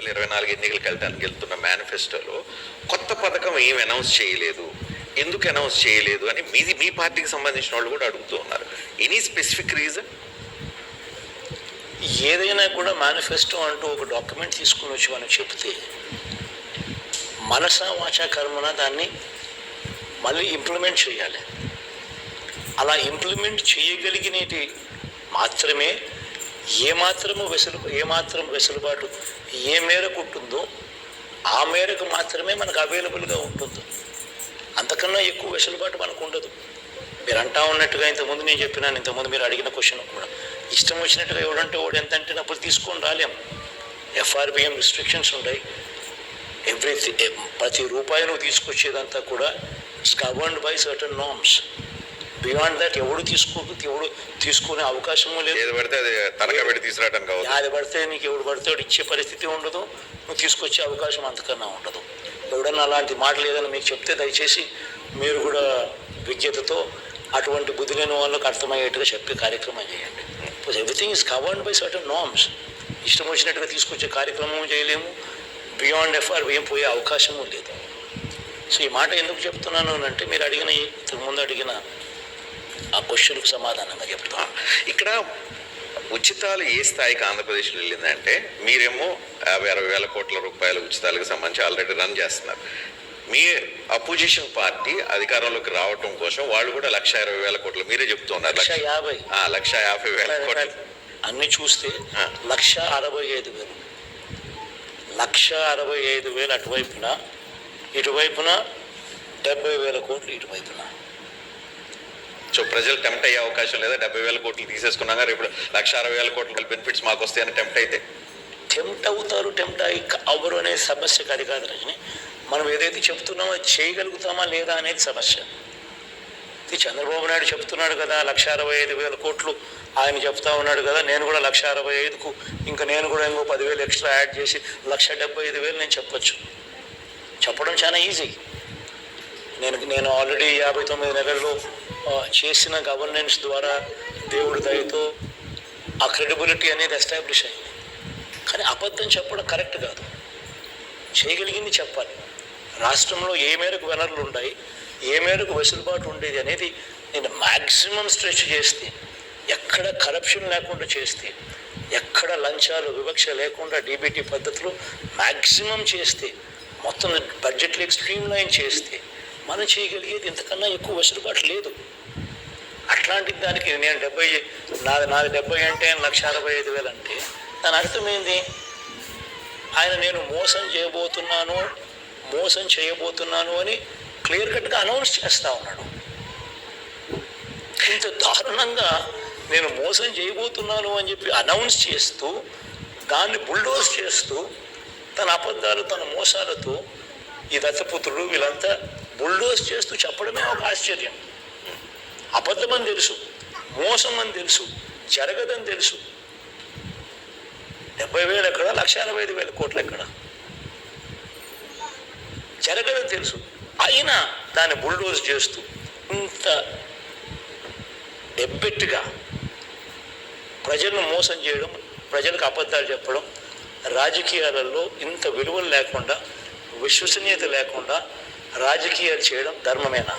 వేల ఇరవై నాలుగు ఎన్నికలకు వెళ్ళడానికి వెళ్తున్న మేనిఫెస్టోలో కొత్త పథకం ఏం అనౌన్స్ చేయలేదు. ఎందుకు అనౌన్స్ చేయలేదు అని మీది మీ పార్టీకి సంబంధించిన వాళ్ళు కూడా అడుగుతూ ఉన్నారు. ఎనీ స్పెసిఫిక్ రీజన్ ఏదైనా కూడా మేనిఫెస్టో అంటూ ఒక డాక్యుమెంట్ తీసుకుని వచ్చి మనం చెప్తే మనస వాచా కర్మన దాన్ని మళ్ళీ ఇంప్లిమెంట్ చేయాలి. అలా ఇంప్లిమెంట్ చేయగలిగినటి మాత్రమే ఏ మాత్రము వెసులు ఏ మాత్రం వెసులుబాటు ఏ మేరకు ఉంటుందో ఆ మేరకు మాత్రమే మనకు అవైలబుల్గా ఉంటుంది. అంతకన్నా ఎక్కువ వెసులుబాటు మనకు ఉండదు మీరు అంటా ఉన్నట్టుగా ఇంతకుముందు నేను చెప్పినాను ఇంతకుముందు మీరు అడిగిన క్వశ్చన్ కూడా. ఇష్టం వచ్చినట్టుగా ఎవడంటే వాడు ఎంత అంటే అప్పుడు తీసుకొని రాలేం. ఎఫ్ఆర్బిఎం రిస్ట్రిక్షన్స్ ఉన్నాయి ఎవ్రీ ప్రతి రూపాయి నువ్వు తీసుకొచ్చేదంతా కూడా it's by certain norms beyond that ఎవడు తీసుకో ఎవడు తీసుకునే అవకాశము లేదు. ఏది పడితే అది తనఖా పెట్టి తీసుకురావడానికి అవ్వదు అది పడితే నీకు ఎవడు పడితే వాడు ఇచ్చే పరిస్థితి ఉండదు. నువ్వు తీసుకొచ్చే అవకాశం అంతకన్నా ఉండదు. ఎవడన్నా అలాంటి మాటలు ఏదైనా మీకు చెప్తే దయచేసి మీరు కూడా విజ్ఞతతో అటువంటి బుద్ధి లేని వాళ్ళకి అర్థమయ్యేట్టుగా చెప్పే కార్యక్రమం చేయండి. Everything is covered by certain norms ఇష్టం వచ్చినట్టుగా తీసుకొచ్చే కార్యక్రమం చేయలేము. బియాండ్ ఎఫ్ఆర్ ఏం పోయే అవకాశము లేదు. సో ఈ మాట ఎందుకు చెప్తున్నాను అంటే మీరు అడిగిన ఇంతకుముందు అడిగిన ఆ క్వశ్చన్కు సమాధానంగా చెప్తాను ఇక్కడ ఉచితాలు ఏ స్థాయికి ఆంధ్రప్రదేశ్లో వెళ్ళిందంటే మీరేమో యాభై అరవై వేల కోట్ల రూపాయల ఉచితాలకు సంబంధించి ఆల్రెడీ రన్ చేస్తున్నారు. మీ అపోజిషన్ పార్టీ అధికారంలోకి రావటం కోసం వాళ్ళు కూడా లక్ష ఇరవై వేల కోట్లు మీరే చెప్తూ ఉన్నారు. లక్ష యాభై. లక్ష యాభై వేల కోట్లు. అన్ని చూస్తే. లక్ష అరవై ఐదు వేలు. లక్ష అరవై ఐదు వేలు అటువైపున ఇటువైపున డెబ్బై వేల కోట్లు ఇటువైపున. సో ప్రజలు టెంప్ట్ అయ్యే అవకాశం లేదా డెబ్బై వేల కోట్లు తీసేసుకున్నాక రేపు లక్ష అరవై వేల కోట్ల బెనిఫిట్స్ మాకు వస్తాయని టెంప్ట్ అయితే. టెంప్ట్ అవుతారు టెంప్ట్ అయ్యి అవ్వరు అనే సమస్య కాదు కాదు రజని. మనం ఏదైతే చెప్తున్నామో చేయగలుగుతామా లేదా అనేది సమస్య. ఇది చంద్రబాబు నాయుడు చెప్తున్నాడు కదా లక్ష అరవై ఐదు వేల కోట్లు ఆయన చెప్తా ఉన్నాడు కదా నేను కూడా లక్ష అరవై ఐదుకు ఇంకా నేను కూడా ఇంకో పదివేలు ఎక్స్ట్రా యాడ్ చేసి లక్ష డెబ్బై ఐదు వేలు నేను చెప్పొచ్చు. చెప్పడం చాలా ఈజీ నేను నేను ఆల్రెడీ యాభై తొమ్మిది నెలల్లో చేసిన గవర్నెన్స్ ద్వారా దేవుడి దయతో ఆ క్రెడిబిలిటీ అనేది ఎస్టాబ్లిష్ అయింది. కానీ అబద్ధం చెప్పడం కరెక్ట్ కాదు. చేయగలిగింది చెప్పాలి. రాష్ట్రంలో ఏ మేరకు వనరులు ఉన్నాయి ఏ మేరకు వెసులుబాటు ఉండేది అనేది నేను మ్యాక్సిమం స్ట్రెచ్ చేస్తే ఎక్కడ కరప్షన్ లేకుండా చేస్తే ఎక్కడ లంచాలు వివక్ష లేకుండా డీబీటీ పద్ధతులు మ్యాక్సిమం చేస్తే మొత్తం బడ్జెట్లు ఎక్స్ట్రీమ్ లైన్ చేస్తే మనం చేయగలిగేది ఇంతకన్నా ఎక్కువ వెసులుబాటు లేదు. అట్లాంటి దానికి నేను డెబ్బై నాది నాది డెబ్బై అంటే లక్ష అరవై ఐదు వేలు అంటే దాని అర్థమైంది ఆయన నేను మోసం చేయబోతున్నాను మోసం చేయబోతున్నాను అని క్లియర్ కట్గా అనౌన్స్ చేస్తూ ఉన్నాడు. ఇంత దారుణంగా నేను మోసం చేయబోతున్నాను అని చెప్పి అనౌన్స్ చేస్తూ దాన్ని బుల్డోజ్ చేస్తూ తన అబద్ధాలు తన మోసాలతో ఈ దత్తపుత్రుడు వీళ్ళంతా బుల్డోస్ చేస్తూ చెప్పడమే ఒక ఆశ్చర్యం. అబద్ధమని తెలుసు మోసం అని తెలుసు జరగదని తెలుసు. డెబ్బై వేలు ఎక్కడ లక్ష అరవై ఐదు వేల కోట్లు ఎక్కడ? జరగదని తెలుసు. అయినా దాన్ని బుల్డోజ్ చేస్తూ ఇంత డెబ్బెట్టుగా ప్రజలను మోసం చేయడం ప్రజలకు అబద్ధాలు చెప్పడం రాజకీయాలలో ఇంత విలువలు లేకుండా విశ్వసనీయత లేకుండా రాజకీయాలు చేయడం ధర్మమేనా?